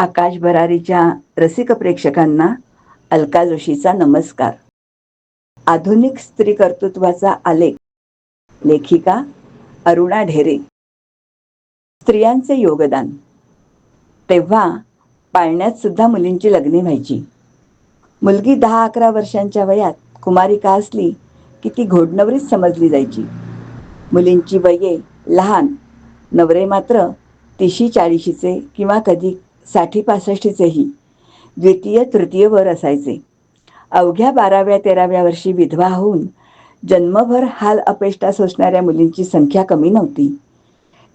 आकाश भरारीच्या रसिक प्रेक्षकांना अलका जोशीचा नमस्कार. आधुनिक स्त्री कर्तृत्वाचा आलेख लेखिका अरुणा ढेरे. स्त्रियांचे योगदान. तेव्हा पाळण्यात सुद्धा मुलींची लग्ने व्हायची. मुलगी दहा अकरा वर्षांच्या वयात कुमारिका असली की ती घोडनवरीच समजली जायची. मुलींची वये लहान नवरे मात्र तिशी चाळीशीचे किंवा कधी साठी पासष्टीचेही द्वितीय तृतीय वर असायचे. अवघ्या बाराव्या तेराव्या वर्षी विधवा होऊन जन्मभर हाल अपेष्टा सोसणाऱ्या मुलींची संख्या कमी नव्हती.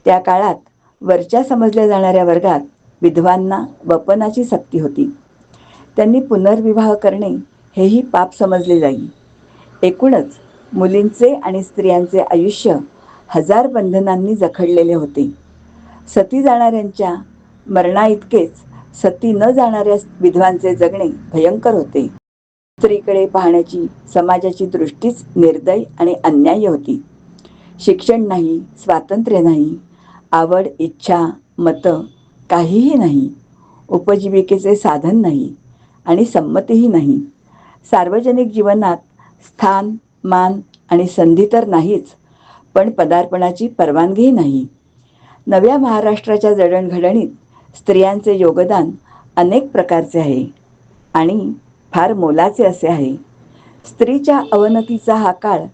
त्या काळात वरच्या समजल्या जाणाऱ्या वर्गात विधवांना वपनाची सक्ती होती. त्यांनी पुनर्विवाह करणे हेही पाप समजले जाई. एकूणच मुलींचे आणि स्त्रियांचे आयुष्य हजार बंधनांनी जखडलेले होते. सती जाणाऱ्यांच्या मरणाइतकेच सती न जाणाऱ्या विधवांचे जगणे भयंकर होते. स्त्रीकडे पाहण्याची समाजाची दृष्टीच निर्दय आणि अन्याय्य होती. शिक्षण नाही स्वातंत्र्य नाही आवड इच्छा मतं काहीही नाही. उपजीविकेचे साधन नाही आणि संमतीही नाही. सार्वजनिक जीवनात स्थान मान आणि संधी तर नाहीच पण पदार्पणाची परवानगीही नाही. नव्या महाराष्ट्राच्या जडणघडणीत स्त्रियांचे योगदान अनेक प्रकारचे आहे आणि फार मोलाचे असे आहे. स्त्रीच्या अवनतीचा हा काळ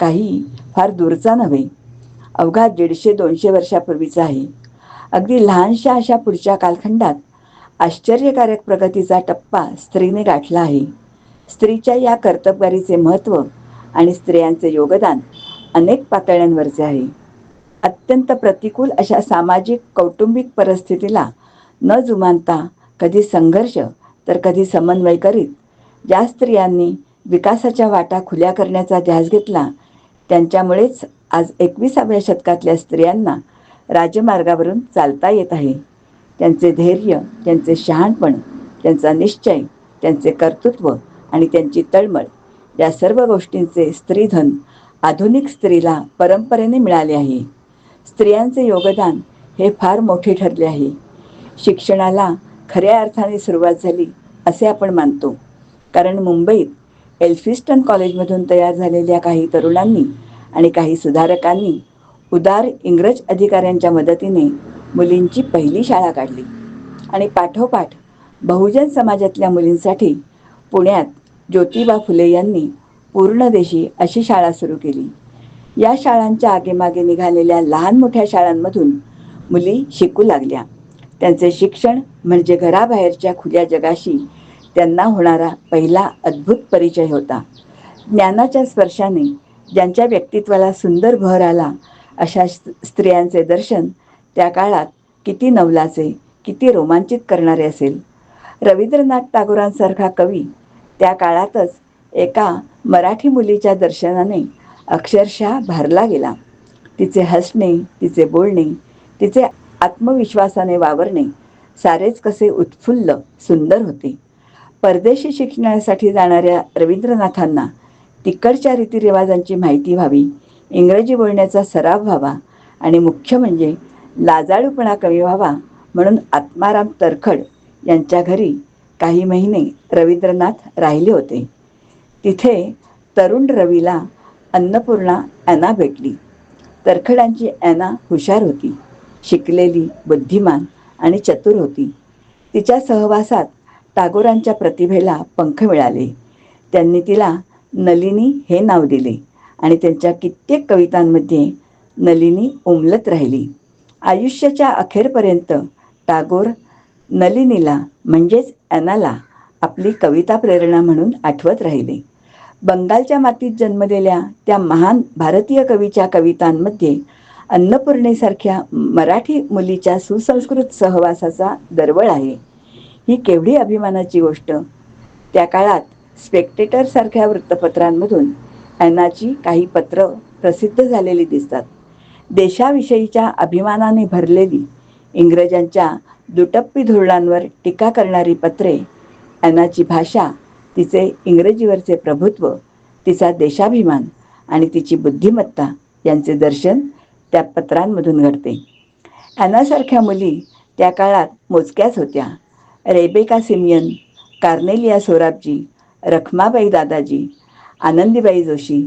काही फार दूरचा नव्हे. अवघा दीडशे दोनशे वर्षापूर्वीचा आहे. अगदी लहानशा अशा पुढच्या कालखंडात आश्चर्यकारक प्रगतीचा टप्पा स्त्रीने गाठला आहे. स्त्रीच्या या कर्तबगारीचे महत्त्व आणि स्त्रियांचे योगदान अनेक पातळ्यांवरचे आहे. अत्यंत प्रतिकूल अशा सामाजिक कौटुंबिक परिस्थितीला न जुमानता कधी संघर्ष तर कधी समन्वय करीत ज्या स्त्रियांनी विकासाच्या वाटा खुल्या करण्याचा ध्यास घेतला त्यांच्यामुळेच आज एकविसाव्या शतकातल्या स्त्रियांना राजमार्गावरून चालता येत आहे. त्यांचे धैर्य त्यांचे शहाणपण त्यांचा निश्चय त्यांचे कर्तृत्व आणि त्यांची तळमळ या सर्व गोष्टींचे स्त्रीधन आधुनिक स्त्रीला परंपरेने मिळाले आहे. स्त्रियांचे योगदान हे फार मोठे ठरले आहे. शिक्षणाला खऱ्या अर्थाने सुरुवात झाली असे आपण मानतो. कारण मुंबईत एल्फिस्टन कॉलेजमधून तयार झालेल्या काही तरुणांनी आणि काही सुधारकांनी उदार इंग्रज अधिकाऱ्यांच्या मदतीने मुलींची पहिली शाळा काढली. आणि पाठोपाठ बहुजन समाजातल्या मुलींसाठी पुण्यात ज्योतिबा फुले यांनी पूर्णदेशी अशी शाळा सुरू केली. या शाळांच्या आगेमागे निघालेल्या लहान मोठ्या शाळांमधून मुली शिकू लागल्या. त्यांचे शिक्षण म्हणजे घराबाहेरच्या खुल्या जगाशी त्यांना होणारा पहिला अद्भुत परिचय होता. ज्ञानाच्या स्पर्शाने ज्यांच्या व्यक्तित्वाला सुंदर भर आला अशा स्त्रियांचे दर्शन त्या काळात किती नवलाचे किती रोमांचित करणारे असेल. रवींद्रनाथ टागोरांसारखा कवी त्या काळातच एका मराठी मुलीच्या दर्शनाने अक्षरशः भारला गेला. तिचे हसणे तिचे बोलणे तिचे आत्मविश्वासाने वावरणे सारेच कसे उत्फुल्ल सुंदर होते. परदेशी शिक्षणासाठी जाणाऱ्या रवींद्रनाथांना तिकडच्या रीतिरिवाजांची माहिती व्हावी इंग्रजी बोलण्याचा सराव व्हावा आणि मुख्य म्हणजे लाजाळूपणा कमी व्हावा म्हणून आत्माराम तरखड यांच्या घरी काही महिने रवींद्रनाथ राहिले होते. तिथे तरुण रवीला अन्नपूर्णा ॲना भेटली. तरखडांची ॲना हुशार होती. शिकलेली बुद्धिमान आणि चतुर होती. तिच्या सहवासात टागोरांच्या प्रतिभेला पंख मिळाले. त्यांनी तिला नलिनी हे नाव दिले आणि त्यांच्या कित्येक कवितांमध्ये नलिनी उमलत राहिली. आयुष्याच्या अखेरपर्यंत टागोर नलिनीला म्हणजेच ॲनाला आपली कविता प्रेरणा म्हणून आठवत राहिले. बंगालच्या मातीत जन्मलेल्या त्या महान भारतीय कवीच्या कवितांमध्ये अन्नपूर्णेसारख्या मराठी मुलीच्या सुसंस्कृत सहवासाचा दरवळ आहे. ही केवढी अभिमानाची गोष्ट. त्या काळात स्पेक्टेटरसारख्या वृत्तपत्रांमधून अण्णाची काही पत्र प्रसिद्ध झालेली दिसतात. देशाविषयीच्या अभिमानाने भरलेली इंग्रजांच्या दुटप्पी धोरणांवर टीका करणारी पत्रे अण्णाची भाषा तिचे इंग्रजीवरचे प्रभुत्व तिचा देशाभिमान आणि तिची बुद्धिमत्ता यांचे दर्शन त्या पत्रांमधून घडते. ॲनासारख्या मुली त्या काळात मोजक्याच होत्या. Rebecca simian Cornelia Sorabji Rakhmabai Dadaji Anandibai Joshi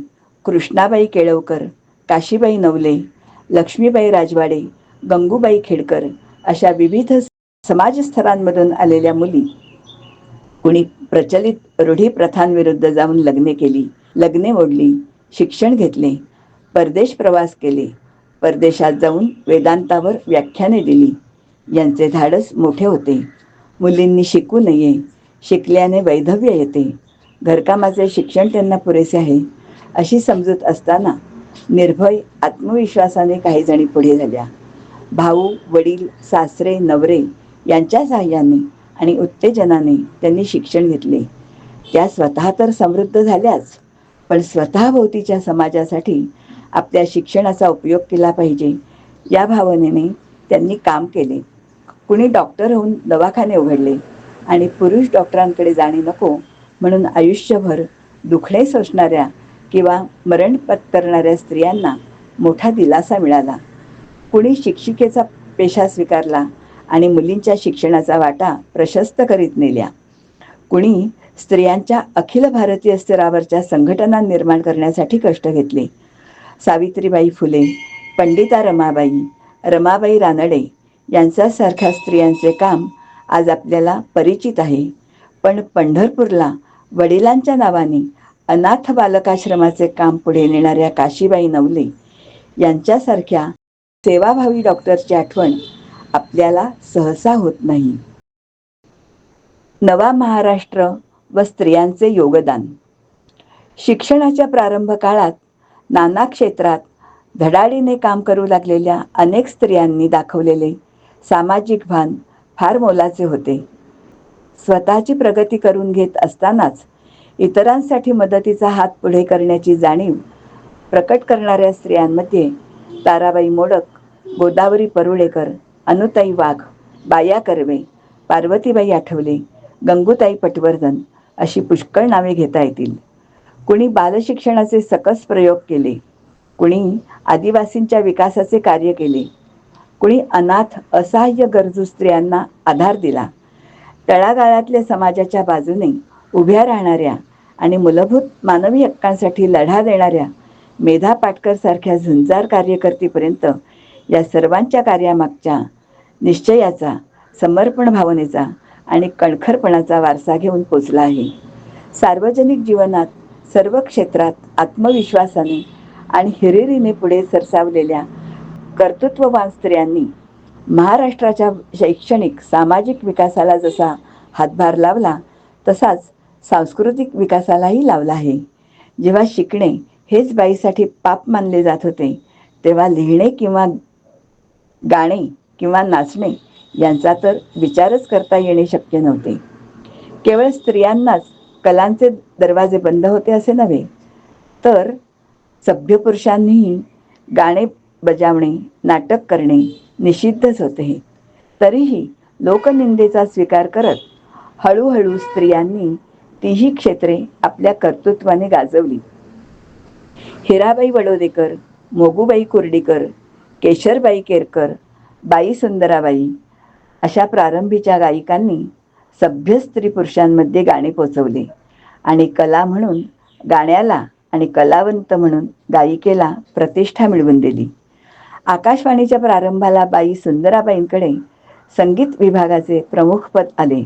Krishnabai Kelavkar Kashibai Navale Lakshmibai Rajwade Gangubai Khedkar अशा विविध समाजस्तरांमधून आलेल्या मुली. कुणी प्रचलित रूढी प्रथांविरुद्ध जाऊन लग्ने केली लग्ने मोडली शिक्षण घेतले परदेश प्रवास केले परदेशात जाऊन वेदांतावर व्याख्याने दिली. यांचे धाडस मोठे होते. मुलींनी शिकू नये शिकल्याने वैधव्य येते. घरकामाचे शिक्षण त्यांना पुरेसे आहे अशी समजूत असताना निर्भय आत्मविश्वासाने काही जणी पुढे झाल्या. भाऊ वडील सासरे नवरे यांच्या सहाय्याने आणि उत्तेजनाने त्यांनी शिक्षण घेतले. त्या स्वतः तर समृद्ध झाल्याच पण स्वतःभोवतीच्या समाजासाठी आपल्या शिक्षणाचा उपयोग केला पाहिजे. या भावनेने त्यांनी काम केले. कुणी डॉक्टर होऊन दवाखाने उघडले आणि पुरुष डॉक्टरांकडे जाणे नको म्हणून आयुष्यभर दुखणे सोसणाऱ्या किंवा मरण पत्करणाऱ्या स्त्रियांना मोठा दिलासा मिळाला. कुणी शिक्षिकेचा पेशा स्वीकारला आणि मुलींच्या शिक्षणाचा वाटा प्रशस्त करीत नेल्या. कुणी स्त्रियांच्या अखिल भारतीय स्तरावरच्या संघटना निर्माण करण्यासाठी कष्ट घेतले. सावित्रीबाई फुले पंडिता रमाबाई रमाबाई रानडे यांच्यासारख्या स्त्रियांचे काम आज आपल्याला परिचित आहे. पण पंढरपूरला वडिलांच्या नावाने अनाथ बालकाश्रमाचे काम पुढे नेणाऱ्या काशीबाई नवले यांच्यासारख्या सेवाभावी डॉक्टरची आठवण आपल्याला सहसा होत नाही. नवा महाराष्ट्र व स्त्रियांचे योगदान. शिक्षणाच्या प्रारंभ काळात नाना क्षेत्रात धडाडीने काम करू लागलेल्या अनेक स्त्रियांनी दाखवलेले सामाजिक भान फार मोलाचे होते. स्वतःची प्रगती करून घेत असतानाच इतरांसाठी मदतीचा हात पुढे करण्याची जाणीव प्रकट करणाऱ्या स्त्रियांमध्ये ताराबाई मोडक गोदावरी परुळेकर अनुताई वाघ बाया कर्वे पार्वतीबाई आठवले गंगूताई पटवर्धन अशी पुष्कळ नावे घेता येतील. कुणी बालशिक्षणाचे सकस प्रयोग केले कुणी आदिवासींच्या विकासाचे कार्य केले कुणी अनाथ असहाय्य गरजू स्त्रियांना आधार दिला. तळागाळातल्या समाजाच्या बाजूने उभ्या राहणाऱ्या आणि मूलभूत मानवी हक्कांसाठी लढा देणाऱ्या मेधा पाटकर सारख्या झुंजार कार्यकर्तीपर्यंत या सर्वांच्या कार्यामागच्या निश्चयाचा समर्पण भावनेचा आणि कणखरपणाचा वारसा घेऊन पोचला आहे. सार्वजनिक जीवनात सर्व क्षेत्रात आत्मविश्वासाने आणि हिरिरीने पुढे सरसावलेल्या कर्तृत्ववान स्त्रियांनी महाराष्ट्राच्या शैक्षणिक सामाजिक विकासाला जसा हातभार लावला तसाच सांस्कृतिक विकासालाही लावला आहे. जेव्हा शिकणे हेच बाईसाठी पाप मानले जात होते तेव्हा लिहिणे किंवा गाणे किंवा नाचणे यांचा तर विचारच करता येणे शक्य नव्हते. केवळ स्त्रियांनाच कलांचे दरवाजे बंद होते असे नव्हे. तर सभ्य पुरुषांनीही गाणे बजावणे नाटक करणे निषिद्धच होते. तरीही लोकनिंदेचा स्वीकार करत हळूहळू स्त्रियांनी तीही क्षेत्रे आपल्या कर्तृत्वाने गाजवली. हिराबाई वडोदेकर मोगूबाई कुर्डीकर केशरबाई केरकर बाई सुंदराबाई अशा प्रारंभीच्या गायिकांनी सभ्य स्त्री पुरुषांमध्ये गाणे पोचवले. आणि कला म्हणून गाण्याला आणि कलावंत म्हणून गायिकेला प्रतिष्ठा मिळवून दिली. आकाशवाणीच्या प्रारंभाला बाई सुंदराबाईंकडे संगीत विभागाचे प्रमुख पद आले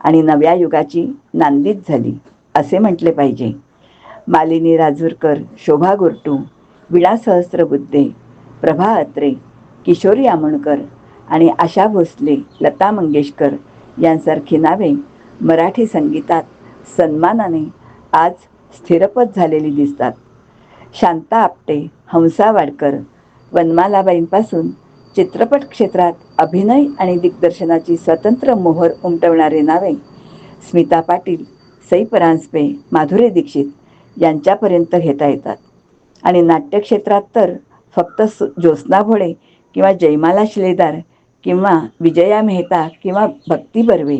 आणि नव्या युगाची नांदीच झाली असे म्हटले पाहिजे. मालिनी राजूरकर शोभा गुरटू विणा सहस्त्रबुद्धे प्रभा अत्रे किशोरी आमोणकर आणि आशा भोसले लता मंगेशकर यांसारखी नावे मराठी संगीतात सन्मानाने आज स्थिरपत झालेली दिसतात. शांता आपटे हंसा वाडकर वनमालाबाईंपासून चित्रपट क्षेत्रात अभिनय आणि दिग्दर्शनाची स्वतंत्र मोहर उमटवणारे नावे स्मिता पाटील सई परांजपे माधुरी दीक्षित यांच्यापर्यंत घेता येतात. आणि नाट्यक्षेत्रात तर फक्त सु ज्योत्स्ना भोळे किंवा जयमाला शिलेदार किंवा विजया मेहता किंवा भक्ती बर्वे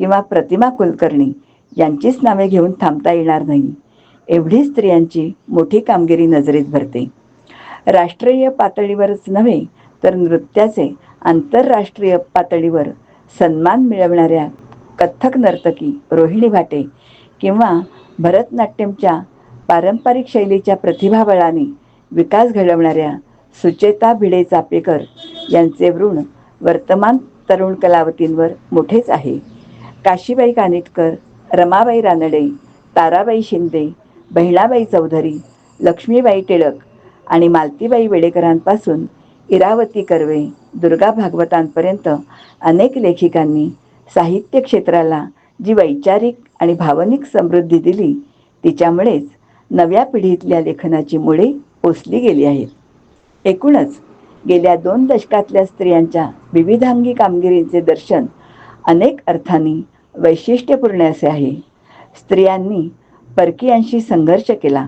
किंवा प्रतिमा कुलकर्णी यांचीच नावे घेऊन थांबता येणार नाही. एवढी स्त्रियांची मोठी कामगिरी नजरेत भरते. राष्ट्रीय पातळीवरच नव्हे तर नृत्याचे आंतरराष्ट्रीय पातळीवर सन्मान मिळवणाऱ्या कथ्थक नर्तकी रोहिणी भाटे किंवा भरतनाट्यमच्या पारंपरिक शैलीच्या प्रतिभाबळाने विकास घडवणाऱ्या सुचेता भिडे चापेकर यांचे ऋण वर्तमान तरुण कलावतींवर मोठेच आहे. काशीबाई कानिटकर रमाबाई रानडे ताराबाई शिंदे बहिणाबाई चौधरी लक्ष्मीबाई टिळक आणि मालतीबाई वेडेकरांपासून इरावती कर्वे दुर्गा भागवतांपर्यंत अनेक लेखिकांनी साहित्य क्षेत्राला जी वैचारिक आणि भावनिक समृद्धी दिली तिच्यामुळेच नव्या पिढीतल्या लेखनाची मुळे पोचली गेली आहेत. एकूणच गेल्या दोन दशकातल्या स्त्रियांच्या विविधांगी कामगिरीचे दर्शन अनेक अर्थांनी वैशिष्ट्यपूर्ण असे आहे. स्त्रियांनी परकीयांशी संघर्ष केला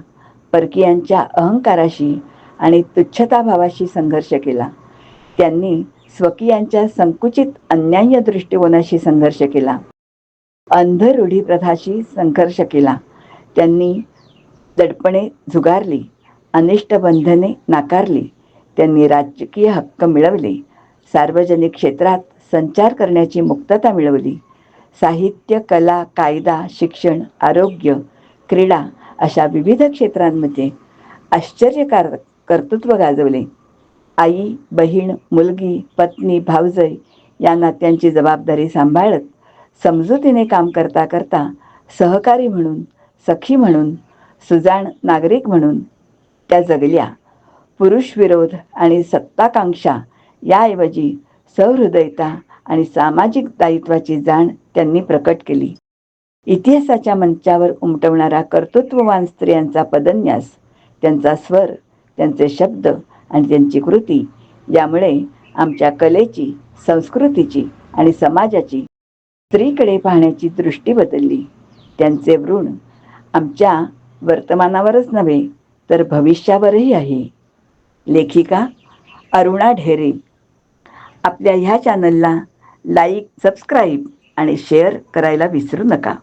परकीयांच्या अहंकाराशी आणि तुच्छताभावाशी संघर्ष केला. त्यांनी स्वकीयांच्या संकुचित अन्याय्य दृष्टिकोनाशी संघर्ष केला. अंध रूढीप्रथाशी संघर्ष केला. त्यांनी दडपणे झुगारली अनिष्ट बंधने नाकारली. त्यांनी राजकीय हक्क मिळवले. सार्वजनिक क्षेत्रात संचार करण्याची मुक्तता मिळवली. साहित्य कला कायदा शिक्षण आरोग्य क्रीडा अशा विविध क्षेत्रांमध्ये आश्चर्यकार कर्तृत्व गाजवले. आई बहीण मुलगी पत्नी भावजय या नात्यांची जबाबदारी सांभाळत समजुतीने काम करता करता सहकारी म्हणून सखी म्हणून सुजाण नागरिक म्हणून त्या जगल्या. पुरुष विरोध आणि सत्ताकांक्षा याऐवजी सहृदयता आणि सामाजिक दायित्वाची जाण त्यांनी प्रकट केली. इतिहासाच्या मंचावर उमटवणारा कर्तृत्ववान स्त्रियांचा पदन्यास त्यांचा स्वर त्यांचे शब्द आणि त्यांची कृती यामुळे आमच्या कलेची संस्कृतीची आणि समाजाची स्त्रीकडे पाहण्याची दृष्टी बदलली. त्यांचे ऋण आमच्या वर्तमानावरच नव्हे तर भविष्यावरही आहे. लेखिका अरुणा ढेरे. आपल्या ह्या चॅनलला लाईक सबस्क्राईब आणि शेअर करायला विसरू नका.